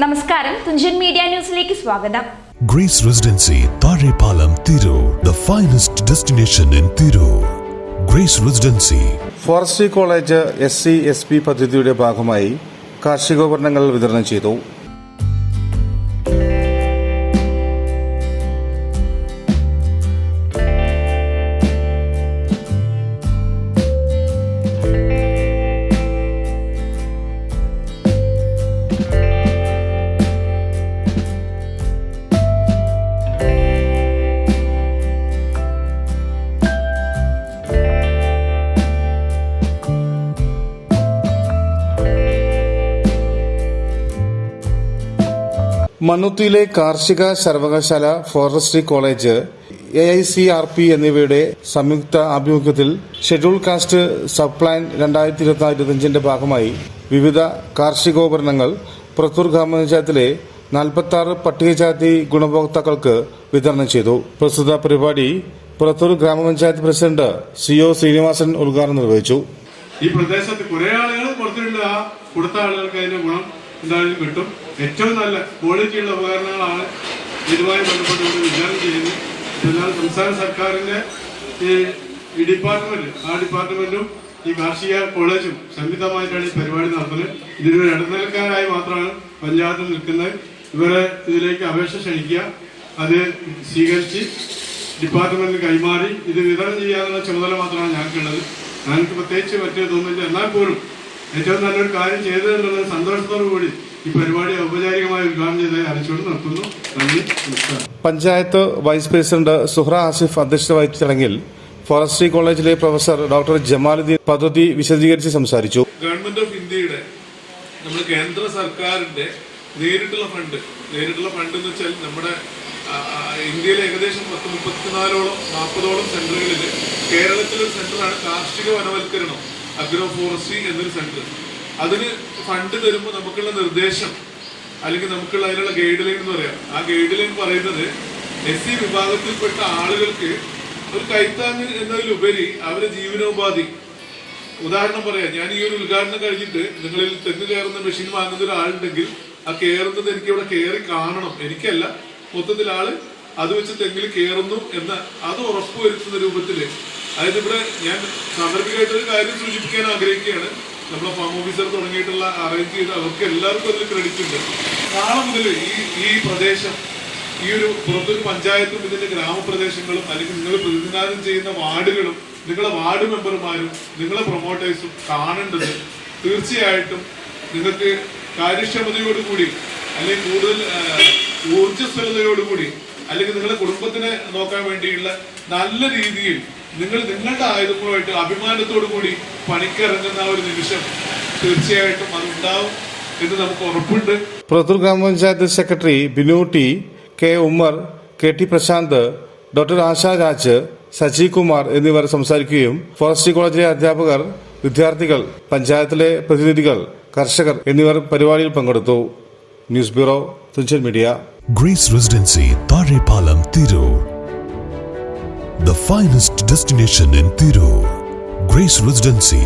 നമസ്കാരം. തുഞ്ചൻ മീഡിയ ന്യൂസിലേക്ക് സ്വാഗതം. Grace residency Thazhepalam Thiru the finest destination in Thiru grace residency. Forest college S C S P പദ്ധതിയുടെ ഭാഗമായി കാർഷികോപകരണങ്ങൾ വിതരണം ചെയ്തു. മണ്ണുത്തിയിലെ കാർഷിക സർവകലാശാല forestry college A I C R P എന്നിവയുടെ സംയുക്ത ആഭിമുഖ്യത്തിൽ ഷെഡ്യൂൾ കാസ്റ്റ് സബ് പ്ലാൻ രണ്ടായിരത്തി ഇരുപത്തിനാല് ഇരുപത്തിയഞ്ചിന്റെ ഭാഗമായി വിവിധ കാർഷികോപകരണങ്ങൾ പ്രത്തൂർ ഗ്രാമപഞ്ചായത്തിലെ നാൽപ്പത്തി ആറ് പട്ടികജാതി ഗുണഭോക്താക്കൾക്ക് വിതരണം ചെയ്തു. പ്രസ്തുത പരിപാടി പുറത്തൂർ ഗ്രാമപഞ്ചായത്ത് പ്രസിഡന്റ് സി ഒ ശ്രീനിവാസൻ ഉദ്ഘാടനം നിർവഹിച്ചു. ഈ പ്രദേശത്ത് കുറെ ആളുകൾ കൊടുത്തിട്ടുണ്ട് കൊടുത്ത ആളുകൾക്ക് അതിന്റെ ഗുണം എന്തായാലും കിട്ടും. ഏറ്റവും നല്ല ക്വാളിറ്റിയുള്ള ഉപകരണങ്ങളാണ് ഇതുമായി ബന്ധപ്പെട്ട് ഇവിടെ വിതരണം ചെയ്യുന്നത്. എന്നാൽ സംസ്ഥാന സർക്കാരിന്റെ ഈ ഡിപ്പാർട്ട്മെന്റ് ആ ഡിപ്പാർട്ട്മെന്റും ഈ കാർഷിക കോളേജും സംയുക്തമായിട്ടാണ് ഈ പരിപാടി നടത്തുന്നത്. ഇതിനൊരു ഇടനിലക്കാരായി മാത്രമാണ് പഞ്ചായത്തിൽ നിൽക്കുന്നത്. ഇവരെ ഇതിലേക്ക് അപേക്ഷ ക്ഷണിക്കുക അത് സ്വീകരിച്ച് ഡിപ്പാർട്ട്മെന്റിന് കൈമാറി ഇത് വിതരണം ചെയ്യാനുള്ള ചുമതല മാത്രമാണ് ഞങ്ങൾക്കുള്ളത്. ഞങ്ങൾക്ക് പ്രത്യേകിച്ച് മറ്റേ തോന്നുന്നില്ല. എന്നാൽ പോലും ഏറ്റവും നല്ലൊരു കാര്യം ചെയ്തു ചെയ്തതെന്നുള്ള സന്തോഷത്തോടു കൂടി ഈ പരിപാടി ഔപചാരികമായി ഉദ്ഘാടനം ചെയ്ത് അറിയിച്ചുകൊണ്ട് നിർത്തുന്നു. നന്ദി നമസ്കാരം. പഞ്ചായത്ത് വൈസ് പ്രസിഡന്റ് സുഹ്ര ആസിഫ് അധ്യക്ഷത വഹിച്ച ചടങ്ങിൽ ഫോറസ്ട്രി കോളേജിലെ പ്രൊഫസർ ഡോക്ടർ ജമാലുദ്ദീൻ പദ്ധതി വിശദീകരിച്ച് സംസാരിച്ചു. ഗവൺമെന്റ് ഓഫ് ഇന്ത്യയുടെ നമ്മൾ കേന്ദ്ര സർക്കാരിന്റെ നേരിട്ടുള്ള ഫണ്ട് നേരിട്ടുള്ള ഫണ്ട് എന്ന് വെച്ചാൽ നമ്മുടെ ഇന്ത്യയിലെ ഏകദേശം പത്ത് മുപ്പത്തിനാലോളം നാൽപ്പതോളം സെന്ററുകളിൽ കേരളത്തിലൊരു സെന്ററാണ് കാർഷിക വനവൽക്കരണം. അഗ്രോ ഫോറസ്ട്രി എന്നൊരു സെന്റർ അതിന് ഫണ്ട് തരുമ്പോൾ നമുക്കുള്ള നിർദ്ദേശം അല്ലെങ്കിൽ നമുക്കുള്ള അതിനുള്ള ഗൈഡ് ലൈൻ എന്ന് പറയാം. ആ ഗൈഡ് ലൈൻ പറയുന്നത് എസ് സി വിഭാഗത്തിൽപ്പെട്ട ആളുകൾക്ക് ഒരു കൈത്താങ്ങ് എന്നതിലുപരി അവരുടെ ജീവനോപാധി ഉദാഹരണം പറയാം ഞാൻ ഈ ഒരു ഉദ്ഘാടനം കഴിഞ്ഞിട്ട് നിങ്ങളിൽ തെങ്ങ് കയറുന്ന മെഷീൻ വാങ്ങുന്ന ഒരാളുണ്ടെങ്കിൽ ആ കയറുന്നത് എനിക്ക് ഇവിടെ കയറി കാണണം. എനിക്കല്ല മൊത്തത്തിൽ ആൾ അത് വെച്ച് തെങ്ങിൽ കയറുന്നു എന്ന അത് ഉറപ്പുവരുത്തുന്ന രൂപത്തിൽ അതായത് ഇവിടെ ഞാൻ സാന്ദർഭികമായിട്ടൊരു കാര്യം സൂചിപ്പിക്കാൻ ആഗ്രഹിക്കുകയാണ്. നമ്മളെ ഫാം ഓഫീസർ തുടങ്ങിയിട്ടുള്ള അറേഞ്ച് ചെയ്ത് അവർക്ക് എല്ലാവർക്കും അതിൽ ക്രെഡിറ്റ് ഉണ്ട്. നാളെ മുതൽ ഈ ഈ പ്രദേശം ഈ ഒരു പുറത്തൊരു പഞ്ചായത്തും ഇതിന്റെ ഗ്രാമപ്രദേശങ്ങളും അല്ലെങ്കിൽ നിങ്ങൾ പ്രതിനിധാനം ചെയ്യുന്ന വാർഡുകളും നിങ്ങളെ വാർഡ് മെമ്പർമാരും നിങ്ങളെ പ്രൊമോട്ടേഴ്സും കാണേണ്ടത് തീർച്ചയായിട്ടും നിങ്ങൾക്ക് കാര്യക്ഷമതയോടുകൂടി അല്ലെങ്കിൽ കൂടുതൽ ഊർജസ്വലതയോടുകൂടി അല്ലെങ്കിൽ നിങ്ങളുടെ കുടുംബത്തിനെ നോക്കാൻ വേണ്ടിയുള്ള നല്ല രീതിയിൽ നിങ്ങൾ നിങ്ങളുടെ ആയുധങ്ങളുമായിട്ട് അഭിമാനത്തോടു കൂടി പണിക്കിറങ്ങുന്ന ആ ഒരു നിമിഷം തീർച്ചയായിട്ടും അതുണ്ടാവും എന്ന് നമുക്ക് ഉറപ്പുണ്ട്. പുറത്തൂർ ഗ്രാമപഞ്ചായത്ത് secretary Binu T K Ummer K T Prashanth doctor Asha Raj Saji Kumar എന്നിവർ സംസാരിക്കുകയും ഫോറസ്റ്റ് കോളേജിലെ അധ്യാപകർ വിദ്യാർത്ഥികൾ പഞ്ചായത്തിലെ പ്രതിനിധികൾ കർഷകർ എന്നിവർ പരിപാടിയിൽ പങ്കെടുത്തു. News bureau Thunchan media. Grace residency Thazhepalam the finest destination in Thiru. Grace Residency,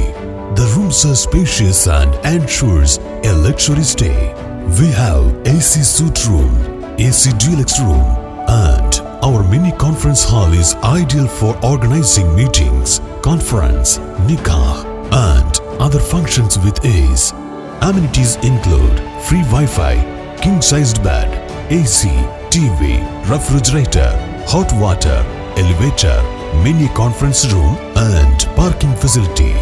the rooms are spacious and ensures a luxury stay. We have AC suite room, AC deluxe room, and our mini conference hall is ideal for organizing meetings, conference, nikah, and other functions with ease. Amenities include free Wi-Fi, king-sized bed, AC, TV, refrigerator, hot water, elevator, mini conference room, and parking facility.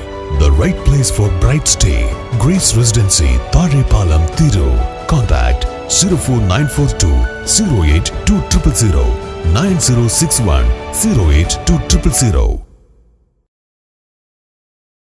The right place for bright stay. Grace Residency, Palam Thiru. Contact 04942 08200 9061 08200.